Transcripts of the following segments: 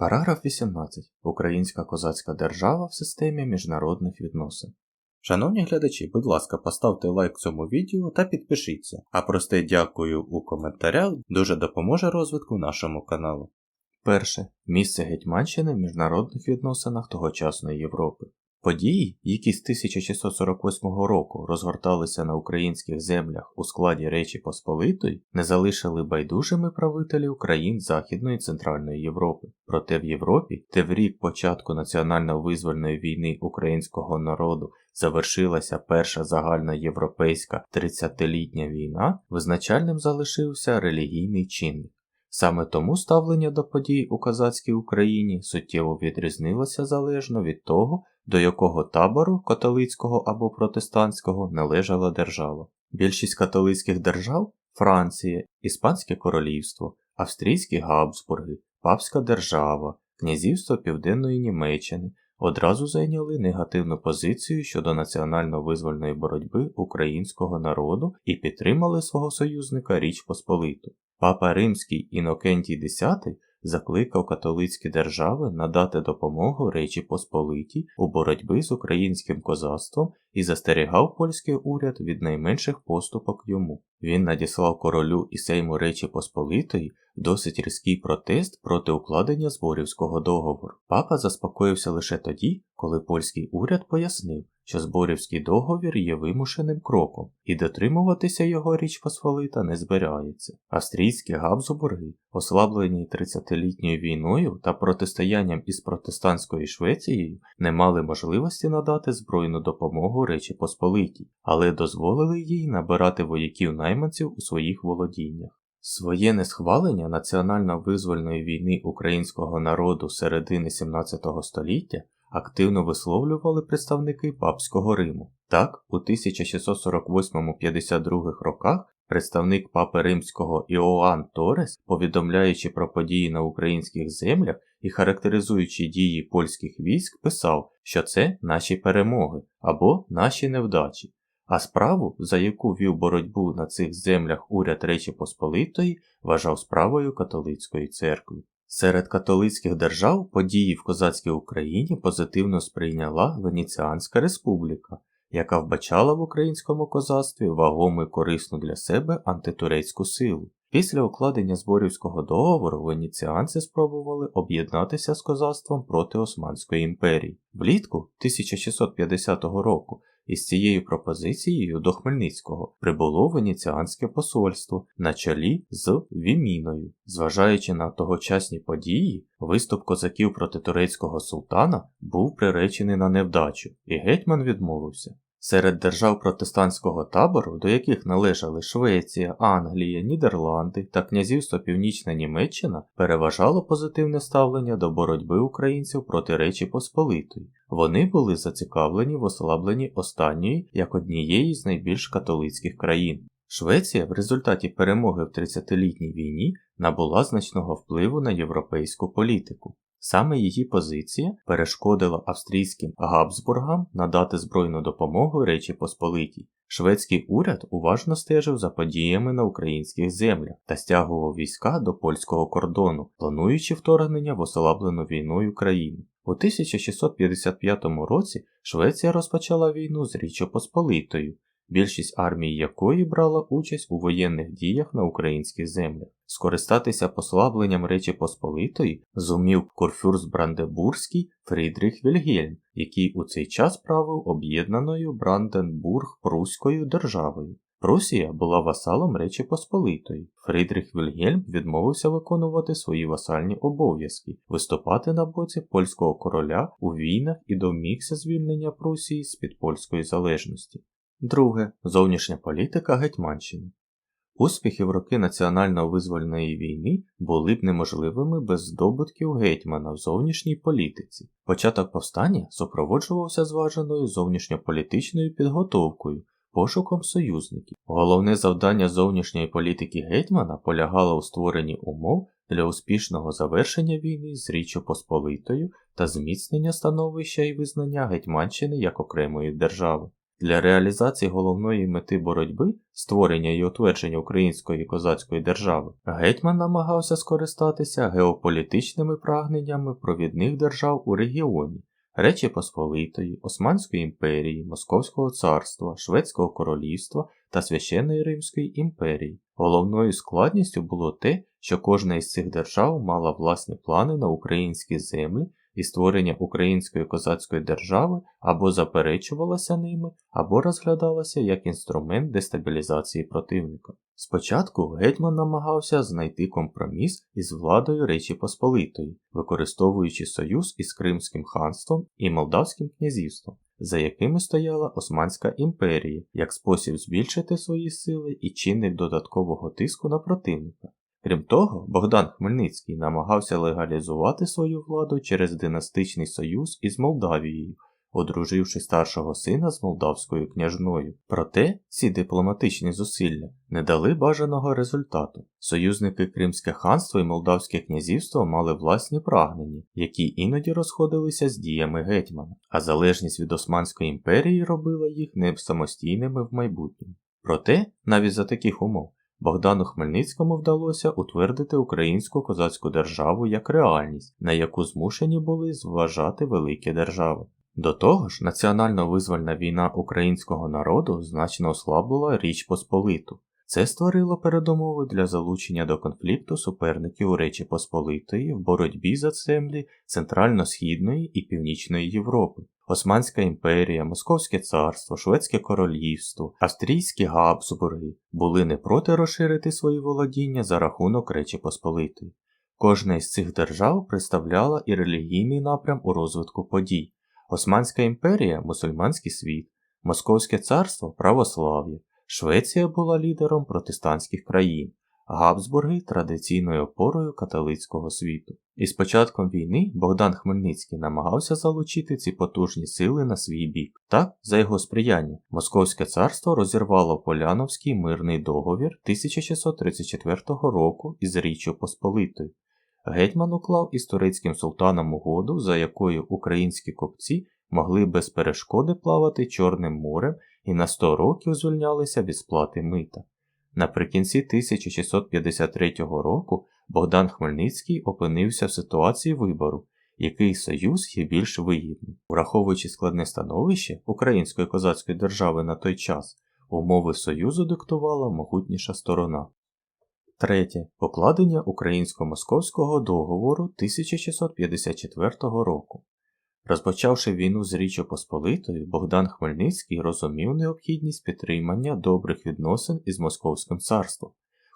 Параграф 18. Українська козацька держава в системі міжнародних відносин. Шановні глядачі, будь ласка, поставте лайк цьому відео та підпишіться, а просте дякую у коментарях дуже допоможе розвитку нашому каналу. Перше. Місце Гетьманщини в міжнародних відносинах тогочасної Європи. Події, які з 1648 року розгорталися на українських землях у складі Речі Посполитої, не залишили байдужими правителів країн Західної і Центральної Європи. Проте в Європі, де в рік початку національно-визвольної війни українського народу завершилася перша загальна європейська 30-літня війна, визначальним залишився релігійний чинник. Саме тому ставлення до подій у козацькій Україні суттєво відрізнилося залежно від того, до якого табору католицького або протестантського належала держава. Більшість католицьких держав Франція, Іспанське королівство, Австрійські Габсбурги, Папська держава, Князівство Південної Німеччини одразу зайняли негативну позицію щодо національно-визвольної боротьби українського народу і підтримали свого союзника Річ Посполиту. Папа Римський Інокентій X закликав католицькі держави надати допомогу Речі Посполитій у боротьбі з українським козацтвом і застерігав польський уряд від найменших поступок йому. Він надіслав королю і сейму Речі Посполитої досить різкий протест проти укладення зборівського договору. Папа заспокоївся лише тоді, коли польський уряд пояснив, що зборівський договір є вимушеним кроком, і дотримуватися його Річ Посполита не збирається. Австрійські Габсбурги, ослаблені 30-літньою війною та протистоянням із протестантською Швецією, не мали можливості надати збройну допомогу Речі Посполитій, але дозволили їй набирати вояків найманців у своїх володіннях. Своє несхвалення національно-визвольної війни українського народу середини 17 століття активно висловлювали представники Папського Риму. Так, у 1648-52 роках представник Папи Римського Іоанн Торес, повідомляючи про події на українських землях і характеризуючи дії польських військ, писав, що це наші перемоги або наші невдачі. А справу, за яку вів боротьбу на цих землях уряд Речі Посполитої, вважав справою католицької церкви. Серед католицьких держав події в козацькій Україні позитивно сприйняла Венеціанська республіка, яка вбачала в українському козацтві вагому і корисну для себе антитурецьку силу. Після укладення зборівського договору венеціанці спробували об'єднатися з козацтвом проти Османської імперії. Влітку 1650 року із цією пропозицією до Хмельницького прибуло венеціанське посольство на чолі з Віміною. Зважаючи на тогочасні події, виступ козаків проти турецького султана був приречений на невдачу, і гетьман відмовився. Серед держав протестантського табору, до яких належали Швеція, Англія, Нідерланди та князівство Північна Німеччина, переважало позитивне ставлення до боротьби українців проти Речі Посполитої. Вони були зацікавлені в ослабленні останньої як однієї з найбільш католицьких країн. Швеція в результаті перемоги в 30-літній війні набула значного впливу на європейську політику. Саме її позиція перешкодила австрійським Габсбургам надати збройну допомогу Речі Посполитій. Шведський уряд уважно стежив за подіями на українських землях та стягував війська до польського кордону, плануючи вторгнення в ослаблену війною країну. У 1655 році Швеція розпочала війну з Річчю Посполитою, більшість армії якої брала участь у воєнних діях на українських землях. Скористатися послабленням Речі Посполитої зумів Курфюрст Брандебурзький Фрідріх Вільгельм, який у цей час правив об'єднаною Бранденбург-Пруською державою. Прусія була васалом Речі Посполитої. Фрідріх Вільгельм відмовився виконувати свої васальні обов'язки, виступати на боці польського короля у війнах і домігся звільнення Прусії з під польської залежності. Друге зовнішня політика Гетьманщини. Успіхи в роки національно-визвольної війни були б неможливими без здобутків гетьмана в зовнішній політиці. Початок повстання супроводжувався зваженою зовнішньополітичною підготовкою, пошуком союзників. Головне завдання зовнішньої політики гетьмана полягало у створенні умов для успішного завершення війни з Річчю Посполитою та зміцнення становища і визнання Гетьманщини як окремої держави. Для реалізації головної мети боротьби створення і утвердження української козацької держави, гетьман намагався скористатися геополітичними прагненнями провідних держав у регіоні Речі Посполитої, Османської імперії, Московського царства, Шведського королівства та Священної Римської імперії. Головною складністю було те, що кожна із цих держав мала власні плани на українські землі і створення української козацької держави або заперечувалося ними, або розглядалося як інструмент дестабілізації противника. Спочатку гетьман намагався знайти компроміс із владою Речі Посполитої, використовуючи союз із Кримським ханством і Молдавським князівством, за якими стояла Османська імперія, як спосіб збільшити свої сили і чинник додаткового тиску на противника. Крім того, Богдан Хмельницький намагався легалізувати свою владу через династичний союз із Молдавією, одруживши старшого сина з молдавською княжною. Проте ці дипломатичні зусилля не дали бажаного результату. Союзники Кримське ханство і Молдавське князівство мали власні прагнення, які іноді розходилися з діями гетьмана, а залежність від Османської імперії робила їх не самостійними в майбутньому. Проте, навіть за таких умов, Богдану Хмельницькому вдалося утвердити українську козацьку державу як реальність, на яку змушені були зважати великі держави. До того ж, національно-визвольна війна українського народу значно ослабила Річ Посполиту. Це створило передумови для залучення до конфлікту суперників Речі Посполитої в боротьбі за землі Центрально-Східної і Північної Європи. Османська імперія, Московське царство, Шведське королівство, австрійські Габсбурги були не проти розширити свої володіння за рахунок Речі Посполитої. Кожна із цих держав представляла і релігійний напрям у розвитку подій. Османська імперія мусульманський світ, Московське царство православ'я, Швеція була лідером протестантських країн, Габсбурги традиційною опорою католицького світу. І з початком війни Богдан Хмельницький намагався залучити ці потужні сили на свій бік. Так, за його сприяння, Московське царство розірвало Поляновський мирний договір 1634 року із Річчю Посполитою. Гетьман уклав із турецьким султаном угоду, за якою українські копці могли без перешкоди плавати Чорним морем і на 100 років звільнялися від сплати мита. Наприкінці 1653 року Богдан Хмельницький опинився в ситуації вибору, який союз є більш вигідним. Враховуючи складне становище Української козацької держави на той час, умови союзу диктувала могутніша сторона. Третє. Покладення Українсько-Московського договору 1654 року. Розпочавши війну з Річчю Посполитою, Богдан Хмельницький розумів необхідність підтримання добрих відносин із Московським царством.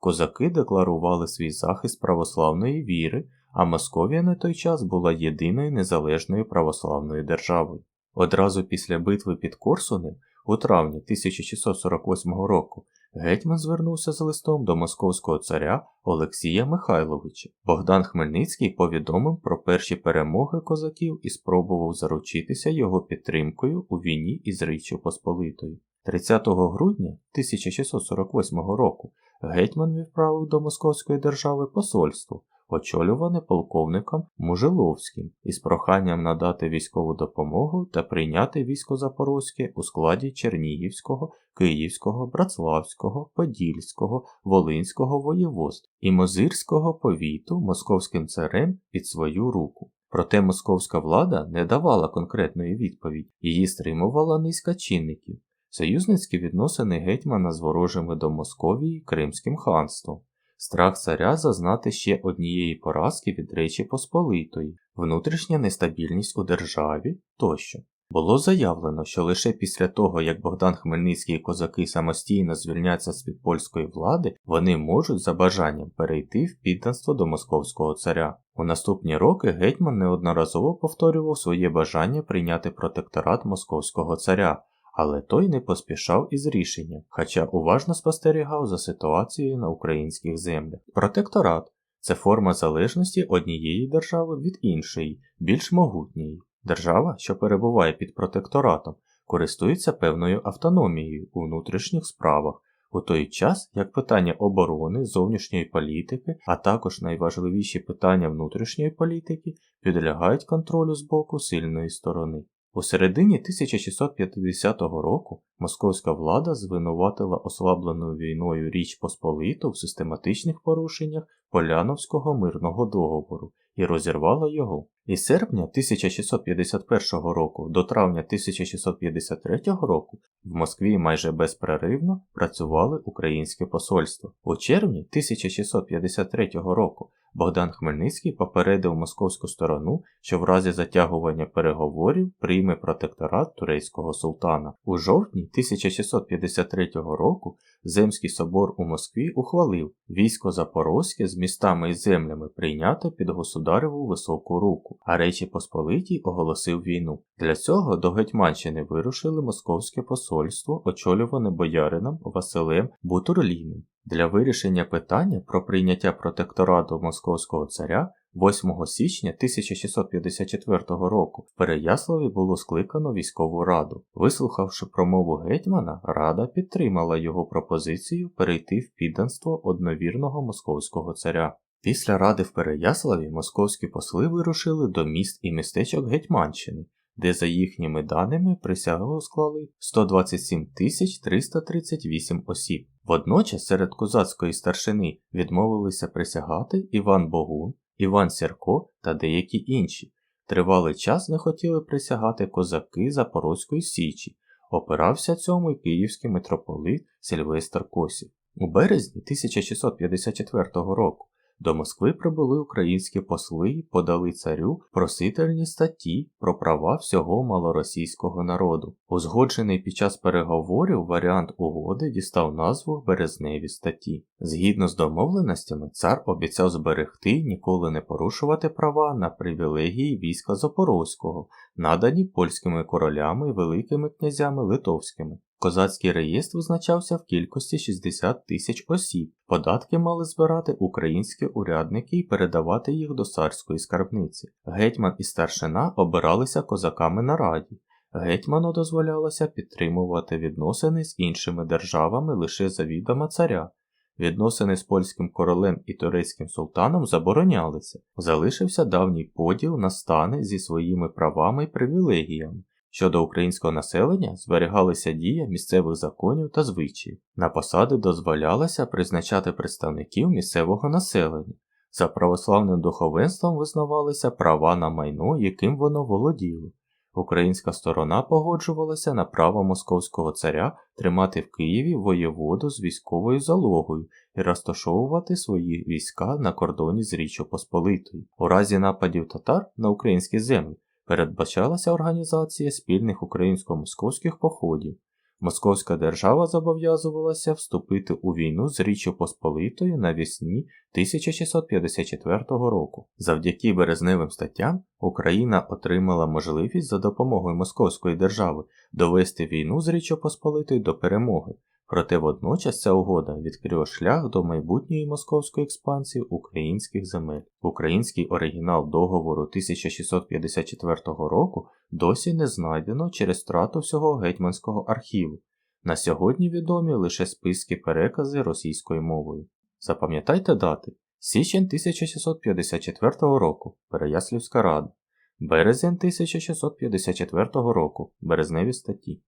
Козаки декларували свій захист православної віри, а Московія на той час була єдиною незалежною православною державою. Одразу після битви під Корсунем у травні 1648 року гетьман звернувся з листом до московського царя Олексія Михайловича. Богдан Хмельницький повідомив про перші перемоги козаків і спробував заручитися його підтримкою у війні із Річчю Посполитою. 30 грудня 1648 року гетьман відправив до Московської держави посольство очолюване полковником Мужиловським із проханням надати військову допомогу та прийняти військо Запорозьке у складі Чернігівського, Київського, Братславського, Подільського, Волинського воєводств і Мозирського повіту московським царем під свою руку. Проте московська влада не давала конкретної відповіді, її стримувала низка чинників. Союзницькі відносини гетьмана з ворожими до Московії Кримським ханством, страх царя зазнати ще однієї поразки від Речі Посполитої, внутрішня нестабільність у державі тощо. Було заявлено, що лише після того, як Богдан Хмельницький і козаки самостійно звільняться з під польської влади, вони можуть за бажанням перейти в підданство до московського царя. У наступні роки гетьман неодноразово повторював своє бажання прийняти протекторат московського царя, але той не поспішав із рішенням, хоча уважно спостерігав за ситуацією на українських землях. Протекторат це форма залежності однієї держави від іншої, більш могутньої. Держава, що перебуває під протекторатом, користується певною автономією у внутрішніх справах, у той час як питання оборони, зовнішньої політики, а також найважливіші питання внутрішньої політики підлягають контролю з боку сильної сторони. У середині 1650 року московська влада звинуватила ослабленою війною Річ Посполиту в систематичних порушеннях Поляновського мирного договору і розірвала його. Із серпня 1651 року до травня 1653 року в Москві майже безперервно працювали українське посольство. У червні 1653 року Богдан Хмельницький попередив московську сторону, що в разі затягування переговорів прийме протекторат турецького султана. У жовтні 1653 року Земський собор у Москві ухвалив військо Запорозьке з містами і землями прийняти під государеву високу руку, а Речі Посполитій оголосив війну. Для цього до Гетьманщини вирушили московське посольство, очолюване боярином Василем Бутурліним. Для вирішення питання про прийняття протекторату московського царя 8 січня 1654 року в Переяславі було скликано військову раду. Вислухавши промову гетьмана, рада підтримала його пропозицію перейти в підданство одновірного московського царя. Після ради в Переяславі московські посли вирушили до міст і містечок Гетьманщини, де за їхніми даними присягу склали 127 338 осіб. Водночас серед козацької старшини відмовилися присягати Іван Богун, Іван Сірко та деякі інші. Тривалий час не хотіли присягати козаки Запорозької Січі, опирався цьому й київський митрополит Сильвестр Косів. У березні 1654 року до Москви прибули українські посли і подали царю просительні статті про права всього малоросійського народу. Узгоджений під час переговорів варіант угоди дістав назву Березневі статті. Згідно з домовленостями, цар обіцяв зберегти ніколи не порушувати права на привілегії війська Запорозького, надані польськими королями і великими князями литовськими. Козацький реєстр визначався в кількості 60 тисяч осіб. Податки мали збирати українські урядники і передавати їх до царської скарбниці. Гетьман і старшина обиралися козаками на раді. Гетьману дозволялося підтримувати відносини з іншими державами лише за відома царя. Відносини з польським королем і турецьким султаном заборонялися. Залишився давній поділ на стани зі своїми правами і привілегіями. Щодо українського населення зберігалася дія місцевих законів та звичаїв. На посади дозволялося призначати представників місцевого населення. За православним духовенством визнавалися права на майно, яким воно володіло. Українська сторона погоджувалася на право московського царя тримати в Києві воєводу з військовою залогою і розташовувати свої війська на кордоні з Річчю Посполитою. У разі нападів татар на українські землі передбачалася організація спільних українсько-московських походів. Московська держава зобов'язувалася вступити у війну з Річчю Посполитою навесні 1654 року. Завдяки березневим статтям Україна отримала можливість за допомогою Московської держави довести війну з Річчю Посполитою до перемоги, Проте водночас ця угода відкрила шлях до майбутньої московської експансії українських земель. Український оригінал договору 1654 року досі не знайдено через втрату всього гетьманського архіву. На сьогодні відомі лише списки перекази російською мовою. Запам'ятайте дати: січень 1654 року Переяслівська рада, березень 1654 року Березневі статті.